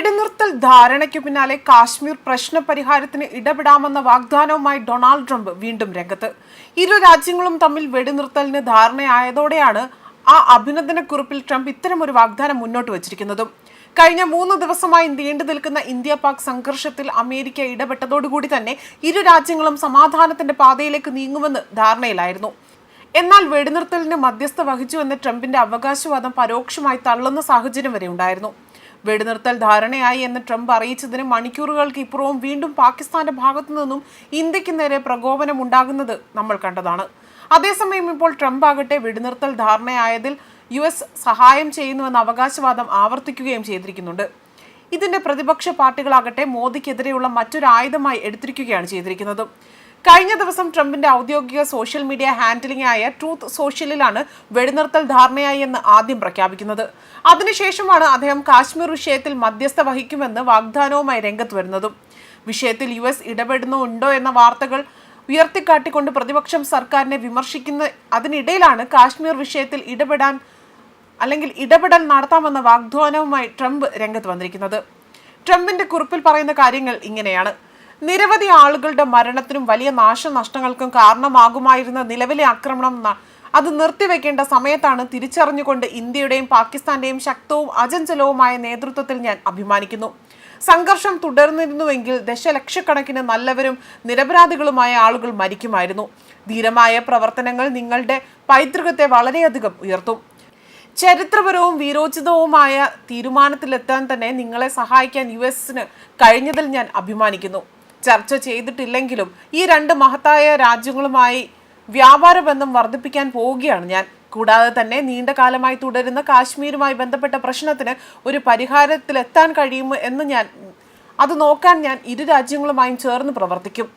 വെടിനിർത്തൽ ധാരണയ്ക്കു പിന്നാലെ കാശ്മീർ പ്രശ്ന പരിഹാരത്തിന് ഇടപെടാമെന്ന വാഗ്ദാനവുമായി ഡൊണാൾഡ് ട്രംപ് വീണ്ടും രംഗത്ത്. ഇരു രാജ്യങ്ങളും തമ്മിൽ വെടിനിർത്തലിന് ധാരണയായതോടെയാണ് ആ അഭിനന്ദനക്കുറിപ്പിൽ ട്രംപ് ഇത്തരമൊരു വാഗ്ദാനം മുന്നോട്ട് വച്ചിരിക്കുന്നതും. കഴിഞ്ഞ മൂന്ന് ദിവസമായി നീണ്ടു നിൽക്കുന്ന ഇന്ത്യ പാക് സംഘർഷത്തിൽ അമേരിക്ക ഇടപെട്ടതോടുകൂടി തന്നെ ഇരു രാജ്യങ്ങളും സമാധാനത്തിന്റെ പാതയിലേക്ക് നീങ്ങുമെന്ന് ധാരണയിലായിരുന്നു. എന്നാൽ വെടിനിർത്തലിന് മധ്യസ്ഥ വഹിച്ചുവെന്ന ട്രംപിന്റെ അവകാശവാദം പരോക്ഷമായി തള്ളുന്ന സാഹചര്യം വരെ ഉണ്ടായിരുന്നു വെടിനിർത്തൽ ധാരണയായി എന്ന് ട്രംപ് അറിയിച്ചതിന് മണിക്കൂറുകൾക്ക് ഇപ്പുറവും വീണ്ടും പാകിസ്ഥാന്റെ ഭാഗത്തു നിന്നും ഇന്ത്യയ്ക്ക് നേരെ പ്രകോപനം ഉണ്ടാകുന്നത് നമ്മൾ കണ്ടതാണ്. അതേസമയം ഇപ്പോൾ ട്രംപ് ആകട്ടെ വെടിനിർത്തൽ ധാരണയായതിൽ യു എസ് സഹായം ചെയ്യുന്നുവെന്ന അവകാശവാദം ആവർത്തിക്കുകയും ചെയ്തിരിക്കുന്നുണ്ട്. ഇതിന്റെ പ്രതിപക്ഷ പാർട്ടികളാകട്ടെ മോദിക്കെതിരെയുള്ള മറ്റൊരു ആയുധമായി എടുത്തിരിക്കുകയാണ് ചെയ്തിരിക്കുന്നത്. കഴിഞ്ഞ ദിവസം ട്രംപിന്റെ ഔദ്യോഗിക സോഷ്യൽ മീഡിയ ഹാൻഡിലിംഗ് ആയ ട്രൂത്ത് സോഷ്യലിലാണ് വെടിനിർത്തൽ ധാരണയായി എന്ന് ആദ്യം പ്രഖ്യാപിക്കുന്നത്. അതിനുശേഷമാണ് അദ്ദേഹം കാശ്മീർ വിഷയത്തിൽ മധ്യസ്ഥ വഹിക്കുമെന്ന് വാഗ്ദാനവുമായി രംഗത്ത് വരുന്നതും. വിഷയത്തിൽ യു എസ് ഇടപെടുന്നുണ്ടോ എന്ന വാർത്തകൾ ഉയർത്തിക്കാട്ടിക്കൊണ്ട് പ്രതിപക്ഷം സർക്കാരിനെ വിമർശിക്കുന്ന അതിനിടയിലാണ് കാശ്മീർ വിഷയത്തിൽ ഇടപെടാൻ അല്ലെങ്കിൽ ഇടപെടൽ നടത്താമെന്ന വാഗ്ദാനവുമായി ട്രംപ് രംഗത്ത് വന്നിരിക്കുന്നത്. ട്രംപിന്റെ കുറിപ്പിൽ പറയുന്ന കാര്യങ്ങൾ ഇങ്ങനെയാണ്. നിരവധി ആളുകളുടെ മരണത്തിനും വലിയ നാശനഷ്ടങ്ങൾക്കും കാരണമാകുമായിരുന്ന നിലവിലെ ആക്രമണം അത് നിർത്തിവെക്കേണ്ട സമയത്താണ് തിരിച്ചറിഞ്ഞുകൊണ്ട് ഇന്ത്യയുടെയും പാകിസ്ഥാന്റെയും ശക്തവും അചഞ്ചലവുമായ നേതൃത്വത്തിൽ ഞാൻ അഭിമാനിക്കുന്നു. സംഘർഷം തുടർന്നിരുന്നുവെങ്കിൽ ദശലക്ഷക്കണക്കിന് നല്ലവരും നിരപരാധികളുമായ ആളുകൾ മരിക്കുമായിരുന്നു. ധീരമായ പ്രവർത്തനങ്ങൾ നിങ്ങളുടെ പൈതൃകത്തെ വളരെയധികം ഉയർത്തും. ചരിത്രപരവും വീരോചിതവുമായ തീരുമാനത്തിലെത്താൻ തന്നെ നിങ്ങളെ സഹായിക്കാൻ യു എസിന് കഴിഞ്ഞതിൽ ഞാൻ അഭിമാനിക്കുന്നു. ചർച്ച ചെയ്തിട്ടില്ലെങ്കിലും ഈ രണ്ട് മഹത്തായ രാജ്യങ്ങളുമായി വ്യാപാര ബന്ധം വർദ്ധിപ്പിക്കാൻ പോവുകയാണ് ഞാൻ. കൂടാതെ തന്നെ നീണ്ട കാലമായി തുടരുന്ന കാശ്മീരുമായി ബന്ധപ്പെട്ട പ്രശ്നത്തിന് ഒരു പരിഹാരത്തിലെത്താൻ കഴിയുമോ എന്ന് ഞാൻ അത് നോക്കാൻ ഞാൻ ഇരു രാജ്യങ്ങളുമായും ചേർന്ന് പ്രവർത്തിക്കും.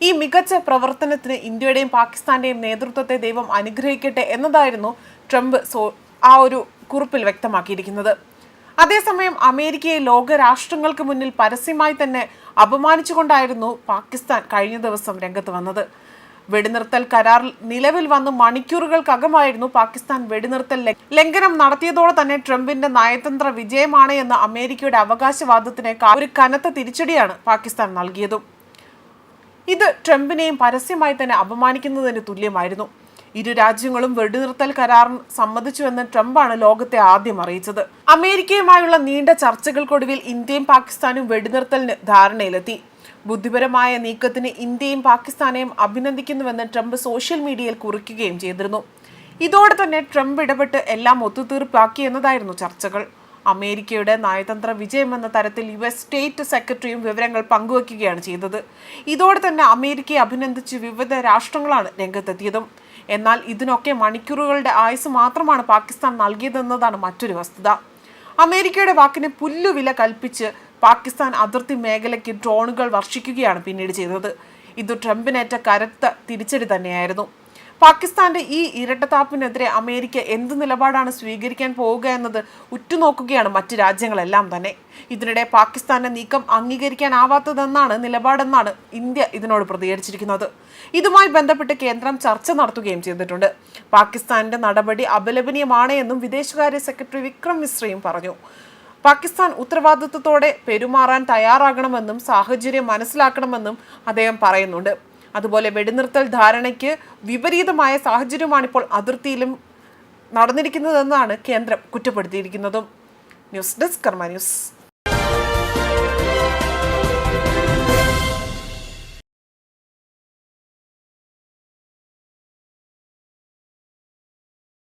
ഈ മികച്ച പ്രവർത്തനത്തിന് ഇന്ത്യയുടെയും പാകിസ്ഥാന്റെയും നേതൃത്വത്തെ ദൈവം അനുഗ്രഹിക്കട്ടെ എന്നതായിരുന്നു ട്രംപ് സോ ആ ഒരു കുറിപ്പിൽ വ്യക്തമാക്കിയിരിക്കുന്നത്. അതേസമയം അമേരിക്കയെ ലോകരാഷ്ട്രങ്ങൾക്ക് മുന്നിൽ പരസ്യമായി തന്നെ അപമാനിച്ചുകൊണ്ടായിരുന്നു പാകിസ്ഥാൻ കഴിഞ്ഞ ദിവസം രംഗത്ത് വന്നത്. വെടിനിർത്തൽ കരാർ നിലവിൽ വന്ന് മണിക്കൂറുകൾക്കകമായിരുന്നു പാകിസ്ഥാൻ വെടിനിർത്തൽ ലംഘ- ലംഘനം നടത്തിയതോടെ തന്നെ ട്രംപിന്റെ നയതന്ത്ര വിജയമാണ് എന്ന അമേരിക്കയുടെ അവകാശവാദത്തിന് ഒരു കനത്ത തിരിച്ചടിയാണ് പാകിസ്ഥാൻ നൽകിയതും. ഇത് ട്രംപിനെയും പരസ്യമായി തന്നെ അപമാനിക്കുന്നതിന് തുല്യമായിരുന്നു. ഇരു രാജ്യങ്ങളും വെടിനിർത്തൽ കരാറിന് സമ്മതിച്ചുവെന്ന് ട്രംപാണ് ലോകത്തെ ആദ്യം അറിയിച്ചത്. അമേരിക്കയുമായുള്ള നീണ്ട ചർച്ചകൾക്കൊടുവിൽ ഇന്ത്യയും പാകിസ്ഥാനും വെടിനിർത്തലിന് ധാരണയിലെത്തി. ബുദ്ധിപരമായ നീക്കത്തിന് ഇന്ത്യയും പാകിസ്ഥാനെയും അഭിനന്ദിക്കുന്നുവെന്ന് ട്രംപ് സോഷ്യൽ മീഡിയയിൽ കുറിക്കുകയും ചെയ്തിരുന്നു. ഇതോടെ തന്നെ ട്രംപ് ഇടപെട്ട് എല്ലാം ഒത്തുതീർപ്പാക്കി എന്നതായിരുന്നു ചർച്ചകൾ. അമേരിക്കയുടെ നയതന്ത്ര വിജയമെന്ന തരത്തിൽ യു എസ് സ്റ്റേറ്റ് സെക്രട്ടറിയും വിവരങ്ങൾ പങ്കുവയ്ക്കുകയാണ് ചെയ്തത്. ഇതോടെ തന്നെ അമേരിക്കയെ അഭിനന്ദിച്ച് വിവിധ രാഷ്ട്രങ്ങളാണ് രംഗത്തെത്തിയതും. എന്നാൽ ഇതിനൊക്കെ മണിക്കൂറുകളുടെ ആയുസ് മാത്രമാണ് പാകിസ്ഥാൻ നൽകിയതെന്നതാണ് മറ്റൊരു വസ്തുത. അമേരിക്കയുടെ വാക്കിന് പുല്ലുവില കൽപ്പിച്ച് പാകിസ്ഥാൻ അതിർത്തി മേഖലയ്ക്ക് ഡ്രോണുകൾ വർഷിക്കുകയാണ് പിന്നീട് ചെയ്തത്. ഇത് ട്രംപിനേറ്റ കരുത്ത തിരിച്ചടി തന്നെയായിരുന്നു. പാകിസ്ഥാന്റെ ഈ ഇരട്ടത്താപ്പിനെതിരെ അമേരിക്ക എന്ത് നിലപാടാണ് സ്വീകരിക്കാൻ പോവുക എന്നത് ഉറ്റുനോക്കുകയാണ് മറ്റ് രാജ്യങ്ങളെല്ലാം തന്നെ. ഇതിനിടെ പാകിസ്ഥാന്റെ നീക്കം അംഗീകരിക്കാനാവാത്തതെന്നാണ് നിലപാടെന്നാണ് ഇന്ത്യ ഇതിനോട് പ്രതികരിച്ചിരിക്കുന്നത്. ഇതുമായി ബന്ധപ്പെട്ട് കേന്ദ്രം ചർച്ച നടത്തുകയും ചെയ്തിട്ടുണ്ട്. പാകിസ്ഥാന്റെ നടപടി അപലപനീയമാണ് എന്നും വിദേശകാര്യ സെക്രട്ടറി വിക്രം മിശ്രയും പറഞ്ഞു. പാകിസ്ഥാൻ ഉത്തരവാദിത്വത്തോടെ പെരുമാറാൻ തയ്യാറാകണമെന്നും സാഹചര്യം മനസ്സിലാക്കണമെന്നും അദ്ദേഹം പറയുന്നുണ്ട്. അതുപോലെ വെടിനിർത്തൽ ധാരണയ്ക്ക് വിപരീതമായ സാഹചര്യമാണ് ഇപ്പോൾ അതിർത്തിയിലും നടന്നിരിക്കുന്നതെന്നാണ് കേന്ദ്രം കുറ്റപ്പെടുത്തിയിരിക്കുന്നതും. News desk Karma news.